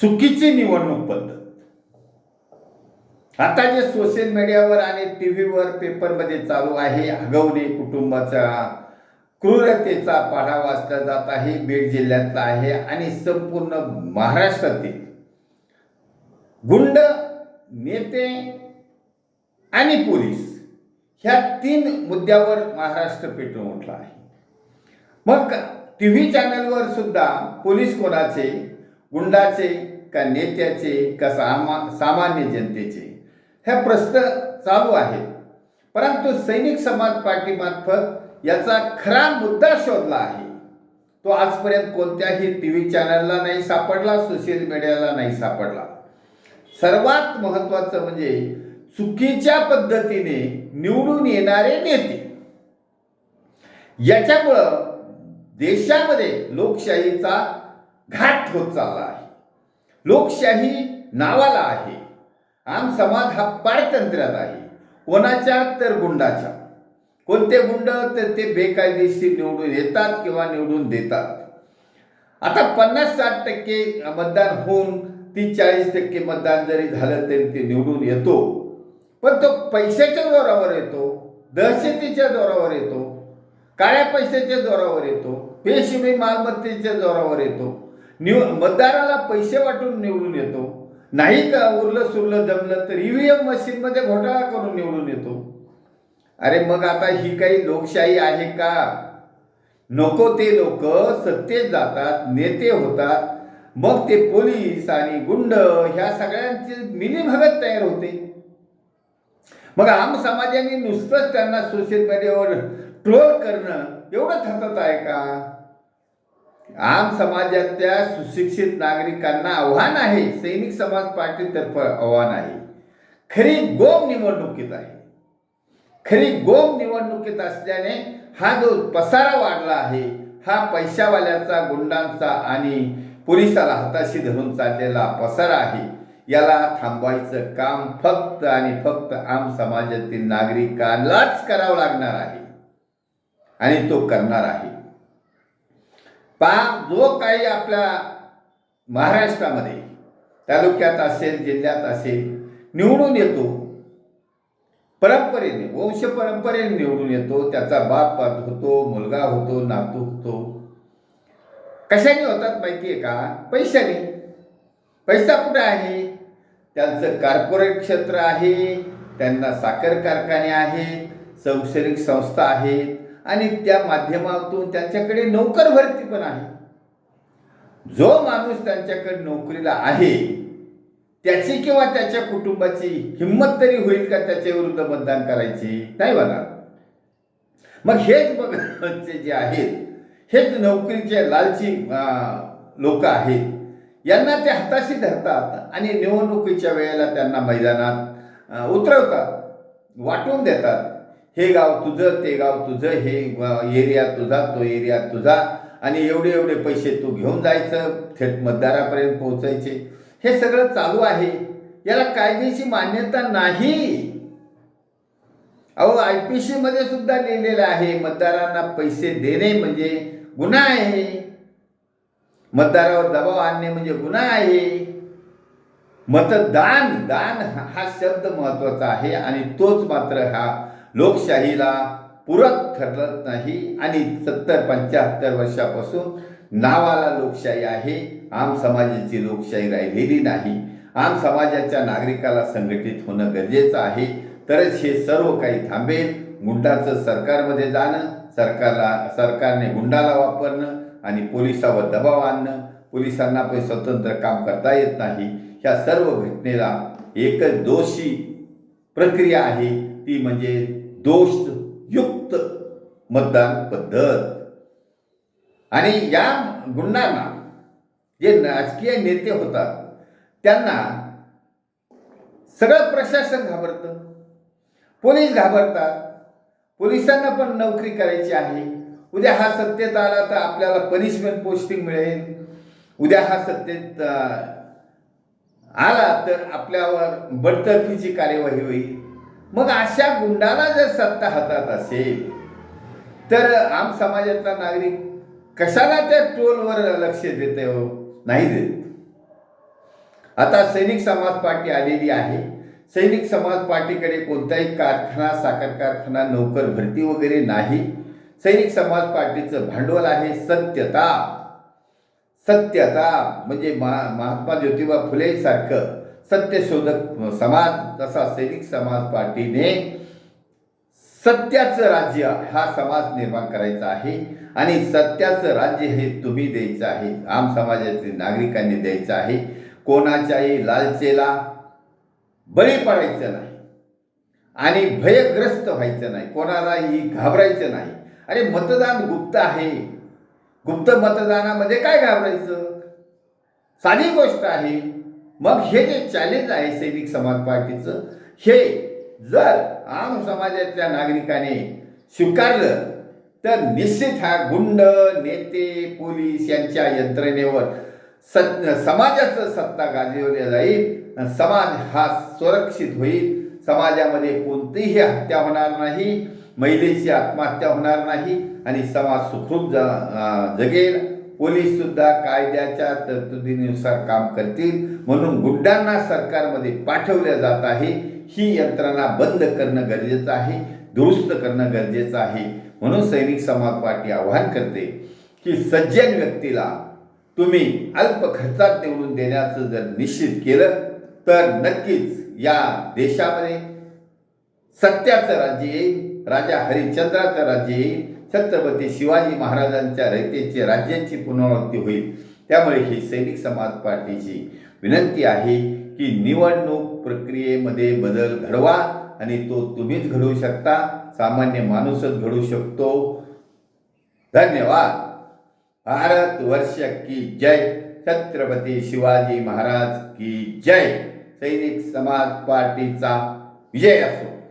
चुकीची निवडणूक पद्धत. आता जे सोशल मीडियावर आणि टी व्हीवर पेपरमध्ये चालू आहे आगवणे कुटुंबाचा क्रूरतेचा पाढा वाचला जात आहे बीड जिल्ह्यातला आहे आणि संपूर्ण महाराष्ट्रातील गुंड नेते आणि पोलीस ह्या तीन मुद्द्यावर महाराष्ट्र पेटून उठला आहे. मग टी व्ही चॅनलवर सुद्धा पोलीस कोणाचे? गुंडाचे का नेत्याचे का सामा सामान्य जनतेचे? हे प्रश्न चालू आहेत. परंतु सैनिक समाज पार्टीमार्फत याचा खरा मुद्दा शोधला आहे. तो आजपर्यंत कोणत्याही टी व्ही चॅनलला नाही सापडला सोशल मीडियाला नाही सापडला. सर्वात महत्त्वाचं म्हणजे चुकीच्या पद्धतीने निवडून येणारे नेते. याच्यामुळं देशामध्ये लोकशाहीचा घाट होत चालला आहे. लोकशाही नावाला आहे. आम समाज हा पारतंत्र्यात आहे. कोणाच्या तर गुंडाच्या. कोणते गुंड तर ते बेकायदेशीर निवडून येतात किंवा निवडून देतात. आता पन्नास साठ टक्के मतदान होऊन तीस चाळीस टक्के मतदान जरी झालं तरी ते निवडून येतो. पण तो पैशाच्या जोरावर येतो. दहशतीच्या जोरावर येतो. काळ्या पैशाच्या जोरावर येतो. पेशवी मालमत्तेच्या जोरावर येतो. निव मतदाराला पैसे वाटून निवडून येतो. नाही का उरलं सुरलं जमलं तर ईव्हीएम मशीनमध्ये घोटाळा करून निवडून येतो. अरे मग आता ही काही लोकशाही आहे का? नको ते लोक सत्तेत जातात नेते होतात. मग ते पोलीस आणि गुंड ह्या सगळ्यांची मिलीभगत तयार होते. मग आम समाजाने नुसतंच त्यांना सोशल मीडियावर ट्रोल करणं एवढंच हातात आहे का? आम समाजातल्या सुशिक्षित नागरिकांना आव्हान आहे सैनिक समाज पार्टीतर्फे आव्हान आहे. खरी गोम निवडणुकीत आहे. खरी गोम निवडणुकीत असल्याने हा जो पसारा वाढला आहे हा पैशावाल्याचा गुंडांचा आणि पोलिसाला हाताशी धरून चाललेला पसारा आहे. याला थांबवायचं काम फक्त आणि फक्त आम समाजातील नागरिकांनाच करावं लागणार आहे. आणि तो करणार आहे. पा जो काही आपल्या महाराष्ट्रामध्ये तालुक्यात असेल जिल्ह्यात असेल निवडून येतो. परंपरेने वंश परंपरेने निवडून येतो त्याचा बाप होतो मुलगा होतो नातू होतो. कशाने होतात माहिती आहे का? पैशाने. पैसा कुठे आहे? त्यांचं कार्पोरेट क्षेत्र आहे त्यांना साखर कारखाने आहेत शैक्षणिक संस्था आहेत आणि त्या माध्यमातून त्यांच्याकडे नोकर भरती पण आहे. जो माणूस त्यांच्याकडे नोकरीला आहे त्याची किंवा त्याच्या कुटुंबाची हिंमत तरी होईल का त्याच्या विरुद्ध मतदान करायची? नाही बघा मग हेच बघ जे आहेत हेच नोकरीचे लालची लोक आहेत. यांना ते हाताशी धरतात आणि निवडणुकीच्या वेळेला त्यांना मैदानात उतरवतात वाटून देतात. हे गाव तुझं ते गाव तुझं हे एरिया तुझा तो एरिया तुझा. आणि एवढे एवढे पैसे तू घेऊन जायचं थेट मतदारापर्यंत पोहोचायचे. हे सगळं चालू आहे. याला कायदेशी मान्यता नाही. अहो आय पी सी मध्ये सुद्धा लिहिलेलं आहे मतदारांना पैसे देणे म्हणजे गुन्हा आहे. मतदारावर दबाव आणणे म्हणजे गुन्हा आहे. मतदान दान हा शब्द महत्त्वाचा आहे आणि तोच मात्र हा लोकशाहीला पूरक ठरत नाही आणि सत्तर पंच्याहत्तर वर्षापासून नावाला लोकशाही आहे. आम समाजाची लोकशाही राहिलेली नाही. आम समाजाच्या नागरिकाला संघटित होणं गरजेचं आहे. तरच हे सर्व काही थांबेल. गुंडाचं सरकारमध्ये जाणं सरकारला सरकारने गुंडाला वापरणं आणि पोलिसावर दबाव आणणं. पोलिसांना पण स्वतंत्र काम करता येत नाही. ह्या सर्व घटनेला एकच दोषी प्रक्रिया आहे. ती म्हणजे दोषयुक्त मतदान पद्धत. आणि या गुंडांना जे राजकीय नेते होतात त्यांना सगळं प्रशासन घाबरतं. पोलीस घाबरतात. पोलिसांना पण नोकरी करायची आहे. उद्या हा सत्तेत आला तर आपल्याला पनिशमेंट पोस्टिंग मिळेल. उद्या हा सत्तेत आला तर आपल्यावर बडतर्फीची कार्यवाही होईल. मग अशा गुंडाला जर सत्ता हातात असेल तर आम समाजातला नागरिक कशाला त्या टोलवर लक्ष देत हो? नाही देत. आता सैनिक समाज पार्टी आलेली आहे. सैनिक समाज पार्टीकडे कोणताही कारखाना साखर कारखाना नोकर भरती वगैरे नाही. सैनिक समाज पार्टीचं भांडवल आहे सत्यता. सत्यता म्हणजे महा महात्मा ज्योतिबा फुले सारखं. सत्यशोधक समाज तसा सैनिक समाज पार्टीने सत्याचं राज्य हा समाज निर्माण करायचा आहे आणि सत्याचं राज्य हे तुम्ही द्यायचं आहे. आम समाजातील नागरिकांनी द्यायचं आहे. कोणाच्याही लालचेला बळी पडायचं नाही आणि भयग्रस्त व्हायचं नाही. कोणालाही घाबरायचं नाही. अरे मतदान गुप्त आहे. गुप्त मतदानामध्ये काय घाबरायचं? साधी गोष्ट आहे. मग हे जे चॅलेंज आहे सैनिक समाज पार्टीचं हे जर आम समाजातल्या नागरिकाने स्वीकारलं तर निश्चित हा गुंड नेते पोलीस यांच्या यंत्रणेवर सत समाजाचं सत्ता गाजवल्या जाईल समाज हा सुरक्षित होईल. समाजामध्ये कोणतीही हत्या होणार नाही महिलेची आत्महत्या होणार नाही आणि समाज सुखरूप जगेल. पोलीस सुद्धा कायद्याच्या तरतुदीनुसार काम करतील. म्हणून गुंडांना सरकारमध्ये पाठवल्या जात आहे. ही यंत्रणा बंद करणं गरजेचं आहे दुरुस्त करणं गरजेचं आहे. म्हणून सैनिक समाज पार्टी आवाहन करते की सज्जन व्यक्तीला तुम्ही अल्प खर्चात निवडून देण्याचं जर निश्चित केलं तर नक्कीच या देशामध्ये सत्याचं राज्य येईल राजा हरिश्चंद्राचं राज्य येईल छत्रपती शिवाजी महाराजांच्या रयतेचे राज्याची पुनरावृत्ती होईल. त्यामुळे ही सैनिक समाज पार्टीची विनंती आहे की निवडणूक प्रक्रियेमध्ये बदल घडवा आणि तो तुम्हीच घडवू शकता. सामान्य माणूसच घडू शकतो. धन्यवाद. भारत वर्ष की जय. छत्रपती शिवाजी महाराज की जय. सैनिक समाज पार्टीचा विजय असो.